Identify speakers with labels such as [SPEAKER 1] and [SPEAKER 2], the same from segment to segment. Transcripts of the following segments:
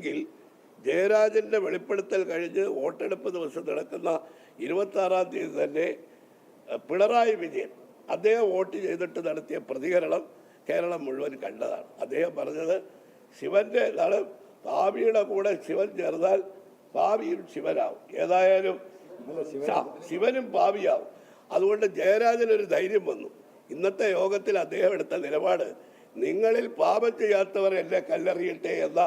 [SPEAKER 1] എങ്കിൽ ജയരാജന്റെ വെളിപ്പെടുത്തൽ കഴിഞ്ഞ് വോട്ടെടുപ്പ് ദിവസം നടക്കുന്ന ഇരുപത്തി ആറാം തീയതി തന്നെ പിണറായി വിജയൻ അദ്ദേഹം വോട്ട് ചെയ്തിട്ട് നടത്തിയ പ്രതികരണം കേരളം മുഴുവൻ കണ്ടതാണ്. അദ്ദേഹം പറഞ്ഞത് ശിവന്റെ ഇതാണ് ഭാവിയുടെ കൂടെ ശിവൻ ചേർന്നാൽ ഭാവിയും ശിവനാവും. ഏതായാലും ശിവനും ഭാവിയാവും. അതുകൊണ്ട് ജയരാജനൊരു ധൈര്യം വന്നു. ഇന്നത്തെ യോഗത്തിൽ അദ്ദേഹം എടുത്ത നിലപാട് നിങ്ങളിൽ പാപം ചെയ്യാത്തവർ എന്നെ കല്ലെറിയട്ടെ എന്ന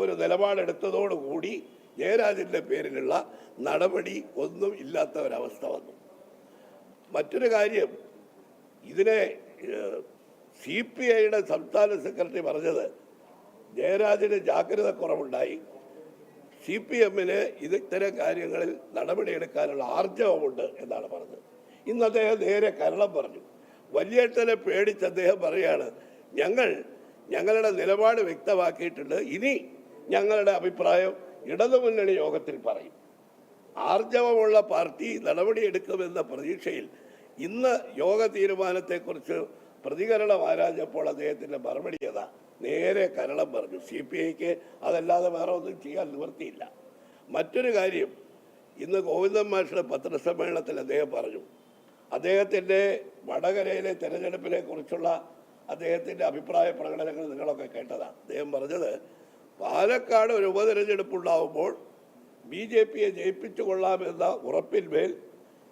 [SPEAKER 1] ഒരു നിലപാടെടുത്തതോടുകൂടി ജയരാജന്റെ പേരിലുള്ള നടപടി ഒന്നും ഇല്ലാത്ത ഒരവസ്ഥ വന്നു. മറ്റൊരു കാര്യം ഇതിനെ സി പി ഐയുടെ സംസ്ഥാന സെക്രട്ടറി പറഞ്ഞത് ജയരാജന് ജാഗ്രത കുറവുണ്ടായി സി പി എമ്മിന് ഇത് ഇത്തരം കാര്യങ്ങളിൽ നടപടിയെടുക്കാനുള്ള ആർജവമുണ്ട് എന്നാണ് പറഞ്ഞത്. ഇന്ന് അദ്ദേഹം നേരെ കരണം പറഞ്ഞു. വലിയേട്ടനെ പേടിച്ച് അദ്ദേഹം പറയാണ് ഞങ്ങൾ ഞങ്ങളുടെ നിലപാട് വ്യക്തമാക്കിയിട്ടുണ്ട്. ഇനി ഞങ്ങളുടെ അഭിപ്രായം ഇടതുമുന്നണി യോഗത്തിൽ പറയും. ആർജവമുള്ള പാർട്ടി നടപടിയെടുക്കുമെന്ന പ്രതീക്ഷയിൽ ഇന്ന് യോഗ തീരുമാനത്തെക്കുറിച്ച് പ്രതികരണം ആരാഞ്ഞപ്പോൾ അദ്ദേഹത്തിന്റെ മറുപടി അതാ. നേരെ കരളം പറഞ്ഞു. സി പി ഐക്ക് അതല്ലാതെ വേറെ ഒന്നും ചെയ്യാൻ നിവൃത്തിയില്ല. മറ്റൊരു കാര്യം ഇന്ന് ഗോവിന്ദൻ മാഷിയുടെ പത്രസമ്മേളനത്തിൽ അദ്ദേഹം പറഞ്ഞു. അദ്ദേഹത്തിന്റെ വടകരയിലെ തെരഞ്ഞെടുപ്പിനെ കുറിച്ചുള്ള അദ്ദേഹത്തിന്റെ അഭിപ്രായ പ്രകടനങ്ങൾ നിങ്ങളൊക്കെ കേട്ടതാണ് അദ്ദേഹം പറഞ്ഞത് പാലക്കാട് ഒരു ഉപതെരഞ്ഞെടുപ്പ് ഉണ്ടാവുമ്പോൾ ബി ജെ പിയെ ജയിപ്പിച്ചു കൊള്ളാമെന്ന ഉറപ്പിന്മേൽ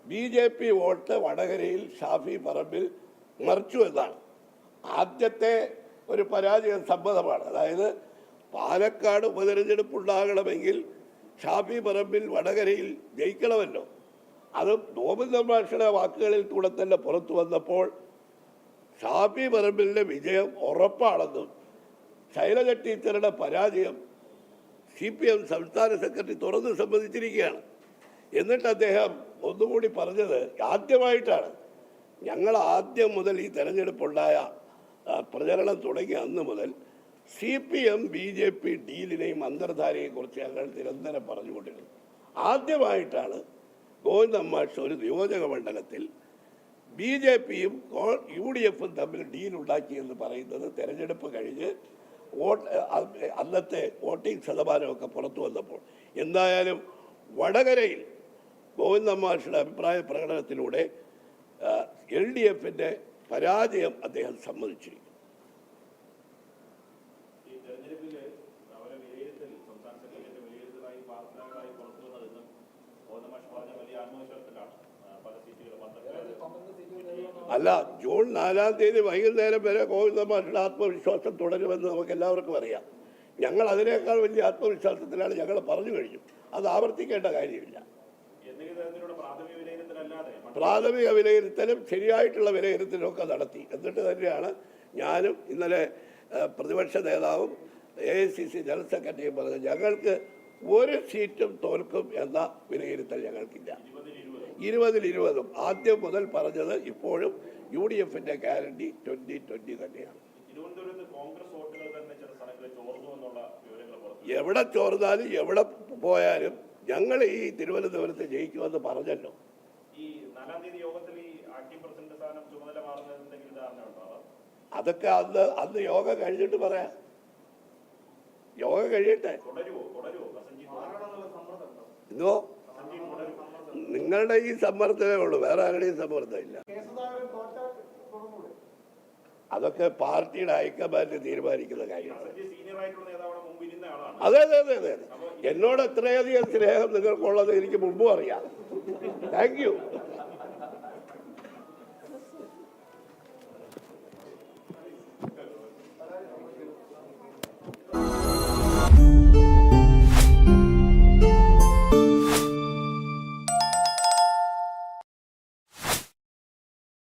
[SPEAKER 1] ബി ജെ പി വോട്ട് വടകരയിൽ ഷാഫി പറമ്പിൽ മറിച്ചു എന്നാണ്. ആദ്യത്തെ ഒരു പരാജയ സമ്മതമാണ്. അതായത് പാലക്കാട് ഉപതെരഞ്ഞെടുപ്പ് ഉണ്ടാകണമെങ്കിൽ ഷാഫി പറമ്പിൽ വടകരയിൽ ജയിക്കണമല്ലോ. അത് ഗോവിന്ദ മാഷയുടെ വാക്കുകളിൽ കൂടെ തന്നെ പുറത്തു വന്നപ്പോൾ ഷാഫി പറമ്പിലിന്റെ വിജയം ഉറപ്പാണെന്നും ശൈലജ ടീച്ചറുടെ പരാജയം സി പി എം സംസ്ഥാന സെക്രട്ടറി തുറന്ന് സമ്മതിച്ചിരിക്കുകയാണ്. എന്നിട്ട് അദ്ദേഹം ഒന്നുകൂടി പറഞ്ഞത് ആദ്യമായിട്ടാണ്. ഞങ്ങൾ ആദ്യം മുതൽ ഈ തെരഞ്ഞെടുപ്പുണ്ടായ പ്രചരണം തുടങ്ങിയ അന്ന് മുതൽ C P M B J P ഡീലിനെയും അന്തർധാരയെയും കുറിച്ച് ഞങ്ങൾ നിരന്തരം പറഞ്ഞുകൊണ്ടിരുന്നു. ആദ്യമായിട്ടാണ് ഗോവിന്ദമ്മാഷ് ഒരു നിയോജക മണ്ഡലത്തിൽ ബി ജെ പിയും യു ഡി എഫും തമ്മിൽ ഡീൽ ഉണ്ടാക്കിയെന്ന് പറയുന്നത് തെരഞ്ഞെടുപ്പ് കഴിഞ്ഞ് വോട്ട് അന്നത്തെ വോട്ടിംഗ് ശതമാനമൊക്കെ പുറത്തു വന്നപ്പോൾ എന്തായാലും വടകരയിൽ ഗോവിന്ദ ഗോവിന്ദമാഷയുടെ അഭിപ്രായ പ്രകടനത്തിലൂടെ എൽ ഡി എഫിന്റെ പരാജയം അദ്ദേഹം സമ്മതിച്ചിരിക്കുന്നു.
[SPEAKER 2] ഈ
[SPEAKER 1] അല്ല ജൂൺ നാലാം തീയതി വൈകുന്നേരം വരെ ഗോവിന്ദമാഷയുടെ ആത്മവിശ്വാസം തുടരുമെന്ന് നമുക്ക് എല്ലാവർക്കും അറിയാം. ഞങ്ങൾ അതിനേക്കാൾ വലിയ ആത്മവിശ്വാസത്തിലാണ് ഞങ്ങൾ പറഞ്ഞു കഴിഞ്ഞു. അത് ആവർത്തിക്കേണ്ട കാര്യമില്ല.
[SPEAKER 2] പ്രാഥമിക
[SPEAKER 1] വിലയിരുത്തലും ശരിയായിട്ടുള്ള വിലയിരുത്തലും ഒക്കെ നടത്തി. എന്നിട്ട് തന്നെയാണ് ഞാനും ഇന്നലെ പ്രതിപക്ഷ നേതാവും A I C C general സെക്രട്ടറിയും പറഞ്ഞത് ഞങ്ങൾക്ക് ഒരു സീറ്റും തോൽക്കും എന്ന വിലയിരുത്തൽ ഞങ്ങൾക്കില്ല. ഇരുപതിൽ ഇരുപതും. ആദ്യം മുതൽ പറഞ്ഞത് ഇപ്പോഴും യു ഡി എഫിന്റെ ഗ്യാരണ്ടി ട്വന്റി ട്വന്റി തന്നെയാണ്.
[SPEAKER 2] കോൺഗ്രസ് വോട്ടുകൾ തന്നെ ചില സ്ഥലങ്ങളിൽ ചോർന്നു എന്നുള്ള വിവരങ്ങൾ പുറത്തു
[SPEAKER 1] എവിടെ ചോർന്നാലും എവിടെ പോയാലും ഞങ്ങൾ ഈ തിരുവനന്തപുരത്ത് ജയിക്കുമെന്ന് പറഞ്ഞല്ലോ. അതൊക്കെ അന്ന് അന്ന് യോഗ കഴിഞ്ഞിട്ട് പറയാം. യോഗ കഴിയട്ടെ എന്തോ? നിങ്ങളുടെ ഈ സമ്മർദ്ദമേ ഉള്ളൂ. വേറെ ആരുടെയും സമ്മർദ്ദമില്ല അതൊക്കെ പാർട്ടിയുടെ ഹൈക്കമാൻഡ് തീരുമാനിക്കുന്ന കാര്യമാണ്. അതെ അതെ അതെ അതെ. എന്നോട് എത്രയധികം സ്നേഹം നിങ്ങൾക്കുള്ളത് എനിക്ക് മുമ്പും അറിയാം. Thank you